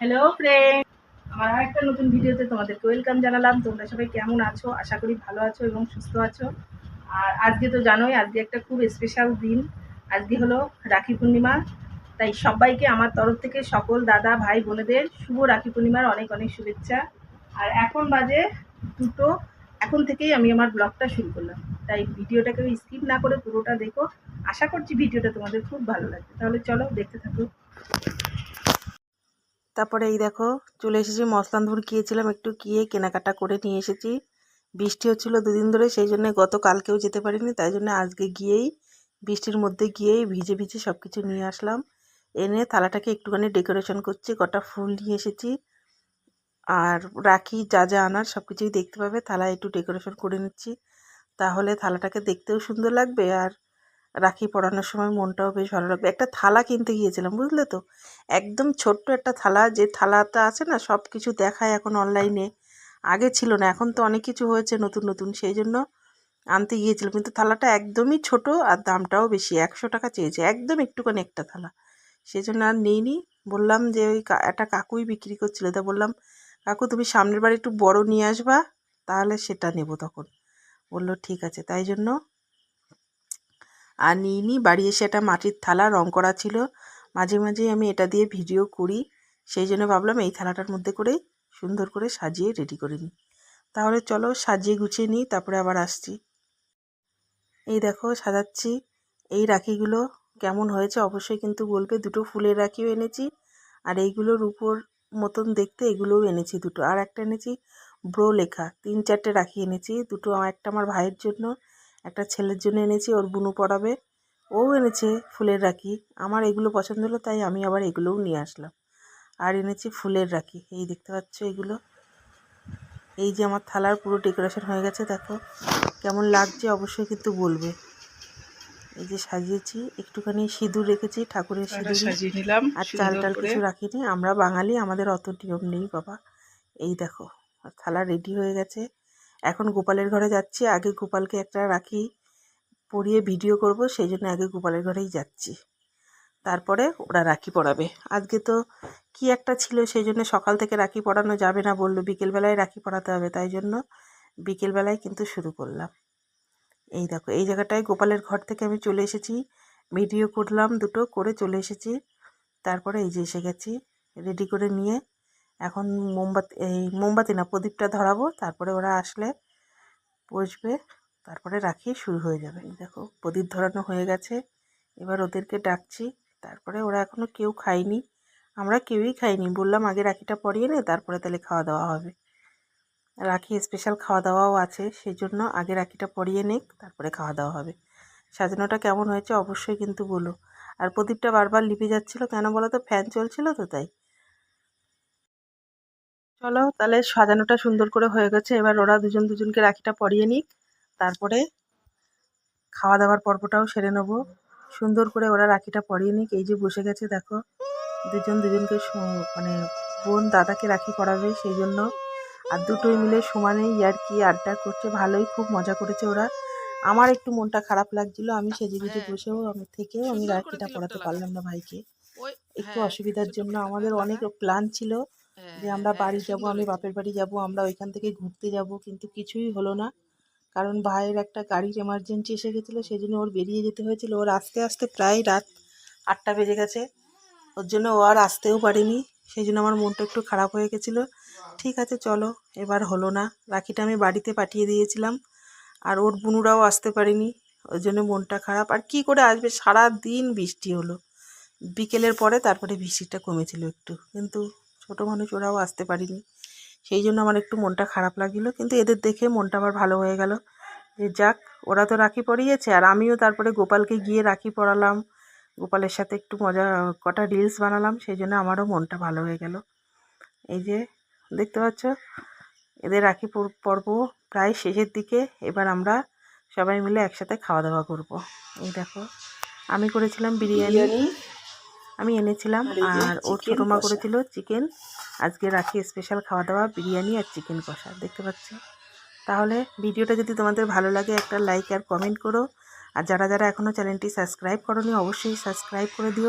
Hello friend আমার আরেকটা নতুন ভিডিওতে তোমাদেরকে ওয়েলকাম জানালাম। তোমরা সবাই কেমন আছো? আশা করি ভালো আছো এবং সুস্থ আছো। আর আজকে তো জানোই, আজকে একটা খুব স্পেশাল দিন। আজকে হলো রাখি পূর্ণিমা। তাই সবাইকে আমার তরফ থেকে সকল দাদা, ভাই, বোনেদের শুভ রাখি পূর্ণিমার অনেক অনেক শুভেচ্ছা। আর এখন বাজে দুটো। এখন থেকেই আমি আমার ব্লগটা শুরু করলাম। তাই ভিডিওটাকে স্কিপ না করে পুরোটা দেখো। আশা করছি ভিডিওটা তোমাদের খুব ভালো লাগবে। তাহলে চলো দেখতে থাকো। তারপরে এই দেখো, চলে এসেছি মসলানপুর গিয়েছিলাম একটু গিয়ে কেনাকাটা করে নিয়ে এসেছি। বৃষ্টি হচ্ছিল দুদিন ধরে, সেই জন্য গতকালকেও যেতে পারিনি, তাই জন্য আজকে গিয়েই, বৃষ্টির মধ্যে গিয়েই ভিজে ভিজে সব কিছু নিয়ে আসলাম। এনে থালাটাকে একটুখানি ডেকোরেশন করছি, কটা ফুল নিয়ে এসেছি। আর রাখি যা যা আনার সব কিছুই দেখতে পাবে থালা একটু ডেকোরেশন করে নিচ্ছি। তাহলে থালাটাকে দেখতেও সুন্দর লাগবে, আর রাখি পরানোর সময় মনটাও বেশ ভালো লাগবে। একটা থালা কিনতে গিয়েছিলাম, বুঝলে তো? একদম ছোট্ট একটা থালা, যে থালাটা আছে না সব কিছু দেখায় এখন অনলাইনে আগে ছিল না, এখন তো অনেক কিছু হয়েছে নতুন নতুন, সেই জন্য আনতে গিয়েছিলাম। কিন্তু থালাটা একদমই ছোট আর দামটাও বেশি, একশো টাকা চেয়েছে, একদম একটুখানি একটা থালা। সেই জন্য আর নিইনি। বললাম যে ওই একটা কাকুই বিক্রি করছিল। তা বললাম, কাকু, তুমি সামনের বার একটু বড় নিয়ে আসবা, তাহলে সেটা নেব তখন। বলল, ঠিক আছে। তাই জন্য আর নিইনি, বাড়ি এসে একটা মাটির থালা রং করা ছিল। মাঝে মাঝে আমি এটা দিয়ে ভিডিও করি। সেই জন্য ভাবলাম এই থালাটার মধ্যে করেই সুন্দর করে সাজিয়ে রেডি করে নিই। তাহলে চলো সাজিয়ে গুছিয়ে নিই, তারপরে আবার আসছি। এই দেখো, সাজাচ্ছি। এই রাখিগুলো কেমন হয়েছে অবশ্যই কিন্তু বলবে। দুটো ফুলের রাখিও এনেছি আর এইগুলোর উপর মতন দেখতে এগুলোও এনেছি দুটো। আর একটা এনেছি ব্রো লেখা। তিন চারটে রাখি এনেছি। দুটো, একটা আমার ভাইয়ের জন্য। একটা ছেলের জন্য এনেছি ওর বুনু পড়াবে ও এনেছে ফুলের রাখি। আমার এগুলো পছন্দ হলো তাই আমি আবার এগুলোও নিয়ে আসলাম। আর এনেছি ফুলের রাখি। এই দেখতে পাচ্ছ এগুলো। এই যে আমার থালার পুরো ডেকোরেশন হয়ে গেছে দেখো। কেমন লাগছে অবশ্যই কিন্তু বলবে। এই যে সাজিয়েছি একটুখানি সিঁদুর রেখেছি ঠাকুরের সিঁদুর। সাজিয়ে নিলাম আর চাল টাল কিছু রাখিনি। আমরা বাঙালি আমাদের অত নিয়ম নেই বাবা। এই দেখো আর থালা রেডি হয়ে গেছে। এখন গোপালের ঘরে যাচ্ছি। আগে গোপালকে একটা রাখি পরিয়ে ভিডিও করব সেই জন্য আগে গোপালের ঘরেই যাচ্ছি। তারপরে ওরা রাখি পরাবে। আজকে তো কি একটা ছিল সেই জন্য সকাল থেকে রাখি পরানো যাবে না বলল। বিকেলবেলায় রাখি পরাতে হবে, তাই জন্য বিকেলবেলায় কিন্তু শুরু করলাম। এই দেখো, এই জায়গাটায় গোপালের ঘর থেকে আমি চলে এসেছি। ভিডিও করলাম দুটো, করে চলে এসেছি। তারপরে এই যে এসে গেছি রেডি করে নিয়ে এখন মোমবাতি, এই মোমবাতি না, প্রদীপটা ধরাবো, তারপরে ওরা আসলে বসবে, তারপরে রাখি শুরু হয়ে যাবে। দেখো, প্রদীপ ধরানো হয়ে গেছে, এবার ওদেরকে ডাকছি, তারপরে ওরা এখনও কেউ খায়নি, আমরা কেউই খাইনি, বললাম আগে রাখিটা পরিয়ে নে, তারপরে তাহলে খাওয়া দাওয়া হবে। রাখি স্পেশাল খাওয়া দাওয়াও আছে সেই জন্য আগে রাখিটা পরিয়ে নিক, তারপরে খাওয়া দাওয়া হবে। সাজানোটা কেমন হয়েছে অবশ্যই কিন্তু বলো। আর প্রদীপটা বারবার লিপে যাচ্ছিল, কেন বলো তো? ফ্যান চলছিল তো তাই। চলো তাহলে সাজানোটা সুন্দর করে হয়ে গেছে। এবার ওরা দুজন দুজনকে রাখিটা পরিয়ে নিক। তারপরে খাওয়া দাওয়ার পর্বটাও সেরে নেব। সুন্দর করে ওরা রাখিটা পরিয়ে নিক। এই যে বসে গেছে দেখো। দুজন দুজনকে মানে বোন দাদাকে রাখি পরাবে সেই জন্য। আর দুটোই মিলে সমানে ইয়ার্কি আড্ডা করছে। ভালোই খুব মজা করেছে ওরা। আমার একটু মনটা খারাপ লাগছিল। আমি সেজে গুজে বসেও আমি থেকেও আমি রাখিটা পড়াতে পারলাম না ভাইকে। একটু অসুবিধার জন্য আমাদের অনেক প্ল্যান ছিল। যে আমরা বাড়ি যাব আমি বাপের বাড়ি যাব আমরা ওইখান থেকে ঘুরতে যাব কিন্তু কিছুই হলো না। কারণ ভাইয়ের একটা গাড়ির এমার্জেন্সি এসে গেছিল সেই জন্য ওর বেরিয়ে যেতে হয়েছিল। ওর আস্তে আস্তে প্রায় রাত আটটা বেজে গেছে। ওর জন্য ও আর আসতেও পারেনি সেই জন্য আমার মনটা একটু খারাপ হয়ে গেছিল। ঠিক আছে চলো এবার হলো না। রাখিটা আমি বাড়িতে পাঠিয়ে দিয়েছিলাম আর ওর বুনুরাও আসতে পারেনি ওই জন্য মনটা খারাপ। আর কি করে আসবে? সারা দিন বৃষ্টি হলো। বিকেলের পরে তারপরে বৃষ্টিটা কমেছিল একটু কিন্তু ছোটো মানুষ ওরাও আসতে পারেনি। সেই জন্য আমার একটু মনটা খারাপ লাগছিল কিন্তু এদের দেখে মনটা আবার ভালো হয়ে গেল। যে যাক, ওরা তো রাখি পরিয়েছে। আর আমিও তারপরে গোপালকে গিয়ে রাখি পরালাম। গোপালের সাথে একটু মজা, কটা রিলস বানালাম। সেই জন্য আমারও মনটা ভালো হয়ে গেল। এই যে, দেখতে পাচ্ছ? এদের রাখি পর- পর্ব প্রায় শেষের দিকে। এবার আমরা সবাই মিলে একসাথে খাওয়া দাওয়া করব। এই দেখো, আমি করেছিলাম বিরিয়ানি আমি এনেছিলাম আর ও ওর ছোটো মা করেছিল চিকেন আজকে রাখি স্পেশাল খাওয়া দাওয়া বিরিয়ানি আর চিকেন কষা দেখতে পাচ্ছি। তাহলে ভিডিওটা যদি তোমাদের ভালো লাগে একটা লাইক আর কমেন্ট করো। আর যারা যারা এখনও চ্যানেলটি সাবস্ক্রাইব করনি অবশ্যই সাবস্ক্রাইব করে দিও।